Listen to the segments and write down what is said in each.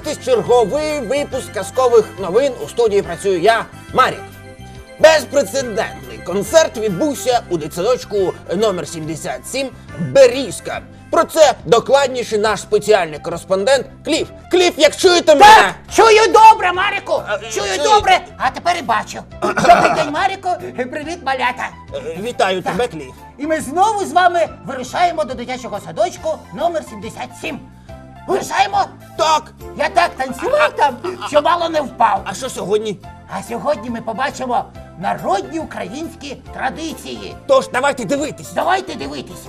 дивитесь черговий випуск казкових новин. У студії працюю я, Марік. Безпрецедентний концерт відбувся у дитсадочку номер 77 Берізка. Про це докладніше наш спеціальний кореспондент Кліф. Кліф, як чуєте мене? Так, чую добре, Маріку! А, Чую чуєте? добре, а тепер і бачу. Добрий день, Маріку! Привіт, малята! Е, Вітаю тебе, Кліф. І ми знову з вами вирушаємо до дитячого садочку номер 77. Вирушаємо? Так. Я так танцював там, що мало не впав. А що сьогодні? А сьогодні ми побачимо народні українські традиції. Тож давайте дивитись. Давайте дивитися.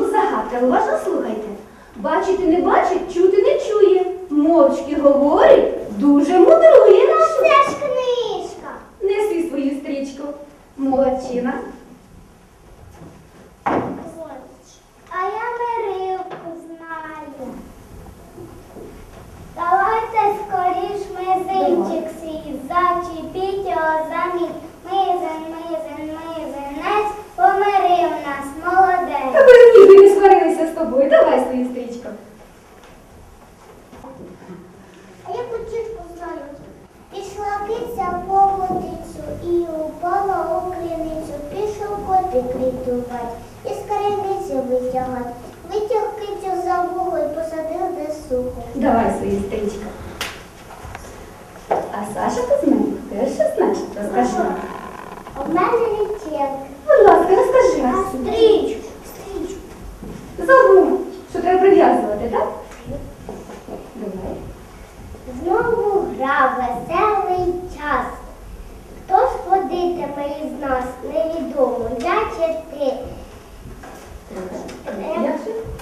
Ну, загадка, уважно слухайте. Бачити не бачить, чути не чує. Мовчки говорить, дуже мудрує. Це ж книжка. Неси свою стрічку. Молодчина. А Саша ти знає? Теж що знаєш? Розкажи. в мене літєнка. Будь ласка, розкажи А стрічку, стрічку. Забув, що треба прив'язувати, так? Давай. Знову грав веселий час. Хто ж ходитиме із нас, невідомо, я чи ти.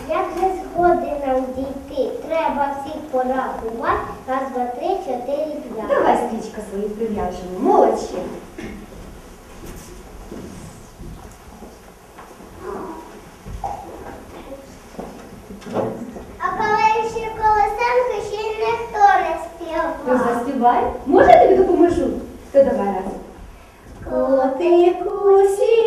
Як же згоди нам дійти? Треба всіх порахувати. Раз, два, три, чотири, п'ять. Давай стрічку свою прив'яжемо. Молодці. А коли ще колесенко ще ніхто не Ну, співав. заспівай. Може я тобі допоможу? То давай раз. Котику сіренький,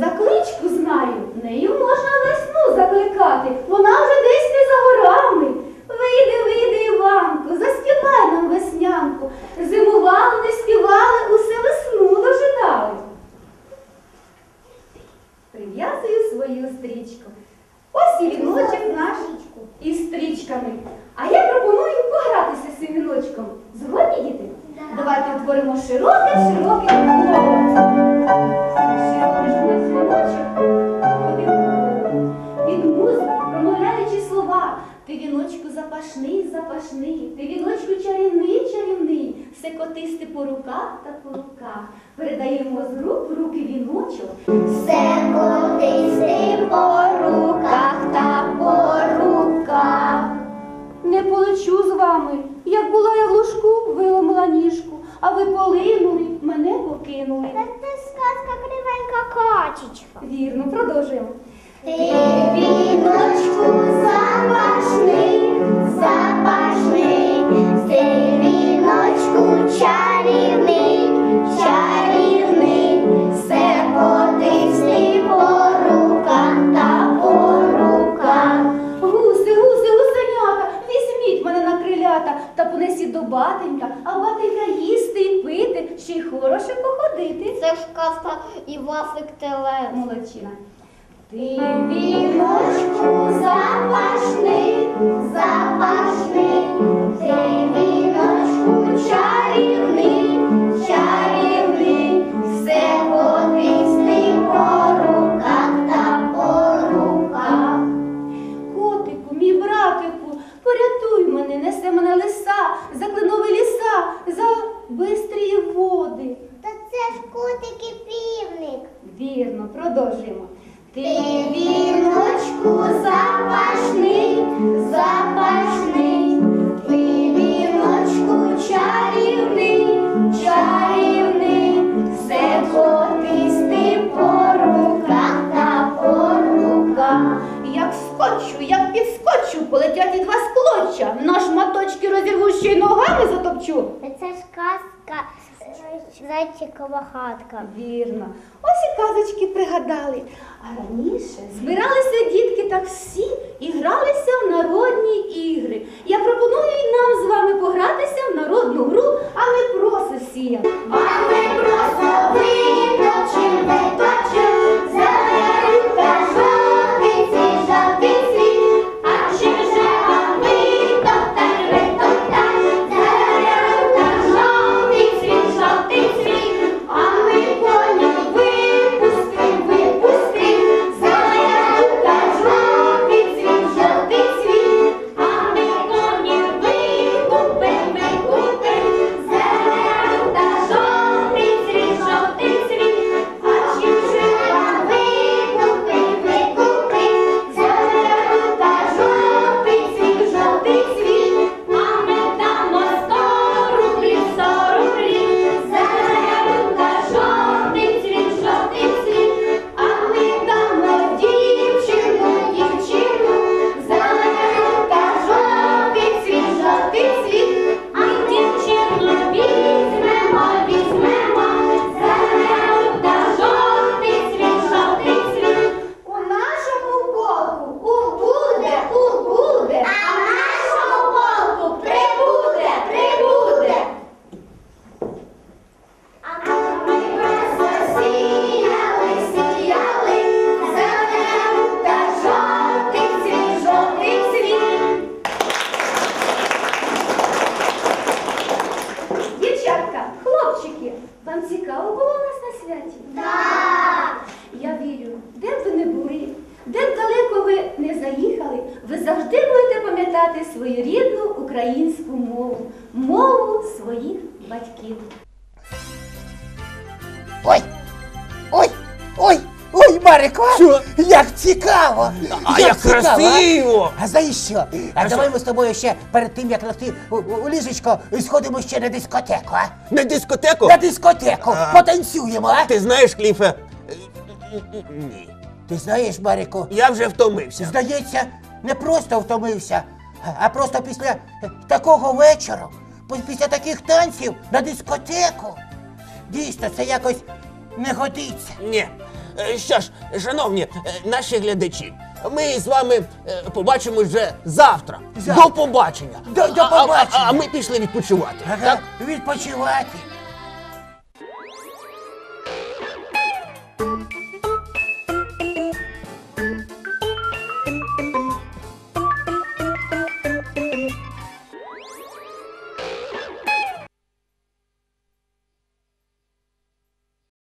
закличку знаю. Нею можна весну закликати. Вона вже десь не за горами. Вийди, вийди, Іванку, заспівай нам веснянку. Зимували, не співали, усе весну дожидали. Прив'язую свою стрічку. Ось і віночок наш із стрічками. А я пропоную погратися з цим віночком. Згодні, діти? Да. Давайте утворимо широке, широке коло. Запашний, ти віночку чарівний, чарівний, все котисти по руках та по руках. Передаємо з рук в руки віночок. Все котисти по руках та по руках. Не полечу з вами, як була я в лужку, виламала ніжку, а ви полинули, мене покинули. Та Це сказка кривенька качечка. Вірно, продовжуємо. Ти віночку запашний, запашний, та понесіть до батенька, а батенька їсти і пити, ще й хороше походити. Це ж казка і Вафлик Теле. Молодчина. Ти Віночку запашний, запашний, ти затопчу. Це ж казка зайчикова хатка. Вірно. Ось і казочка Галочки пригадали. А раніше збиралися дітки так всі і гралися в народні ігри. Я пропоную і нам з вами погратися в народну гру, але про Сосія. Але просто виточим, А як цікаво, красиво! А знаєш що? А, А давай ми з тобою ще перед тим, як лягти у, ліжечко, сходимо ще на дискотеку, а? На дискотеку? На дискотеку! А. Потанцюємо, а? Ти знаєш, Кліфе? Ні. Ти знаєш, Марико, Я вже втомився. здається, не просто втомився, а- а просто після такого вечора, пі- після таких танців на дискотеку. Дійсно, це якось не годиться. Ні. Е, Що ж, шановні е, наші глядачі, ми з вами е, побачимось вже завтра. Завтра. До побачення. До- до А- а- А, а ми пішли відпочивати. Ага, Так? відпочивати.